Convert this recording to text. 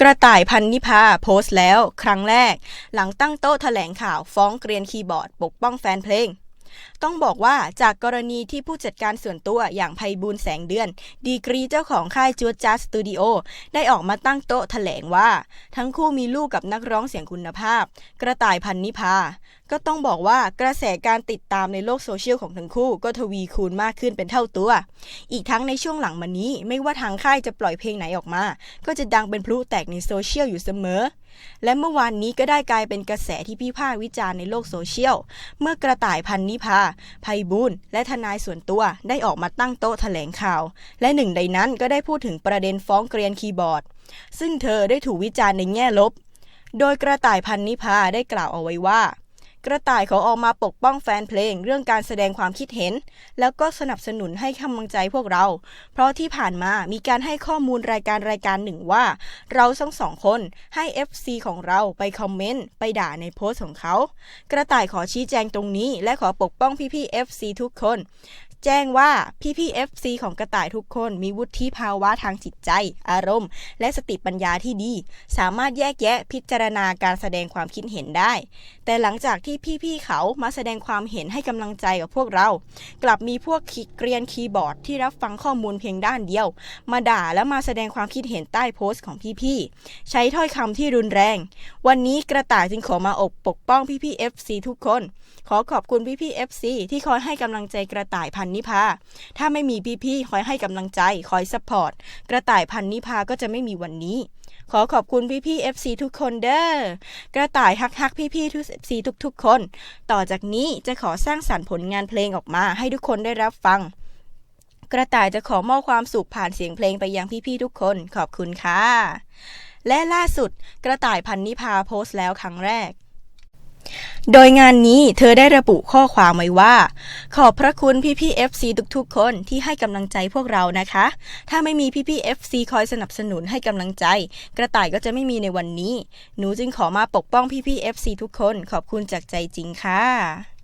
กระต่ายพันนิพาโพสต์แล้ว ครั้งแรก หลังตั้งโต๊ะแถลงข่าวฟ้องเกรียนคีย์บอร์ด ปกป้องแฟนเพลง ต้องบอกว่าจากกรณีที่ผู้จัดการส่วนตัวอย่างไพบูลแสงเดือน ดีกรีเจ้าของค่ายจูดจัสสตูดิโอได้ออกมาตั้งโต๊ะแถลงว่า ทั้งคู่มีลูกกับนักร้องเสียงคุณภาพ กระต่ายพันนิพา ก็ต้องบอกว่ากระแสการติดตามในโลกโซเชียลของทั้งคู่ก็ทวีคูณมากขึ้นเป็นเท่าตัว อีกทั้งในช่วงหลังมานี้ ไม่ว่าทางค่ายจะปล่อยเพลงไหนออกมา ก็จะดังเป็นพลุแตกในโซเชียลอยู่เสมอ และเมื่อวานนี้ก็ได้กลายเป็นกระแสที่พิพากษ์วิจารณ์ในโลกโซเชียล เมื่อกระต่ายพันนิพาภัยบุญและทนายส่วนตัวได้ออกมาตั้งโต๊ะแถลงข่าว และหนึ่งในนั้นก็ได้พูดถึงประเด็นฟ้องเกรียนคีย์บอร์ด ซึ่งเธอได้ถูกวิจารณ์ในแง่ลบ โดยกระต่ายพันนิพาได้กล่าวเอาไว้ว่า กระต่ายเขาออกมาปกป้องแฟนเพลงเรื่องการแสดงความคิดเห็น แล้วก็สนับสนุนให้กำลังใจพวกเรา เพราะที่ผ่านมามีการให้ข้อมูลรายการรายการหนึ่งว่า เราทั้งสองคนให้ FC ของเราไปคอมเมนต์ไปด่าในโพสต์ของเขา กระต่ายขอชี้แจงตรงนี้ และขอปกป้องพี่ๆ FC ทุกคน แจ้งว่าพี่ๆ FC ของกระต่ายทุกคนมีวุฒิภาวะทางจิตใจ อารมณ์ และสติปัญญาที่ดี สามารถแยกแยะพิจารณาการแสดงความคิดเห็นได้ แต่หลังจากที่พี่ๆเขามาแสดงความเห็นให้กำลังใจกับพวกเรา กลับมีพวกคิดเกรียนคีย์บอร์ดที่รับฟังข้อมูลเพียงด้านเดียว มาด่าและมาแสดงความคิดเห็นใต้โพสต์ของพี่ๆใช้ถ้อยคำที่รุนแรง วันนี้กระต่ายจึงขอมาอกปกป้องพี่ๆ FC ทุกคน ขอขอบคุณพี่ๆ FC ที่คอยให้กำลังใจกระต่ายพันนิพา ถ้าไม่มีพี่ๆคอยให้กำลังใจคอยซัพพอร์ตกระต่ายพันนิพาก็จะไม่มีวันนี้ขอขอบคุณพี่ๆ FC ทุกคนเด้อกระต่ายฮักฮักพี่ๆทุก FC ทุกๆคน ต่อจากนี้จะขอสร้างสรรค์ผลงานเพลงออกมาให้ทุกคนได้รับฟัง กระต่ายจะขอมอบความสุขผ่านเสียงเพลงไปยังพี่ๆทุกคน ขอบคุณค่ะ และล่าสุดกระต่ายพันนิพาโพสต์แล้วครั้งแรก โดยงานนี้เธอได้ระบุข้อความไว้ว่า ขอบพระคุณพี่ๆ FC ทุกๆ คนที่ให้กำลังใจพวกเรานะคะ ถ้าไม่มีพี่ๆ FC คอยสนับสนุนให้กำลังใจ กระต่ายก็จะไม่มีในวันนี้ หนูจึงขอมาปกป้องพี่ๆ FC ทุกคน ขอบคุณจากใจจริงค่ะ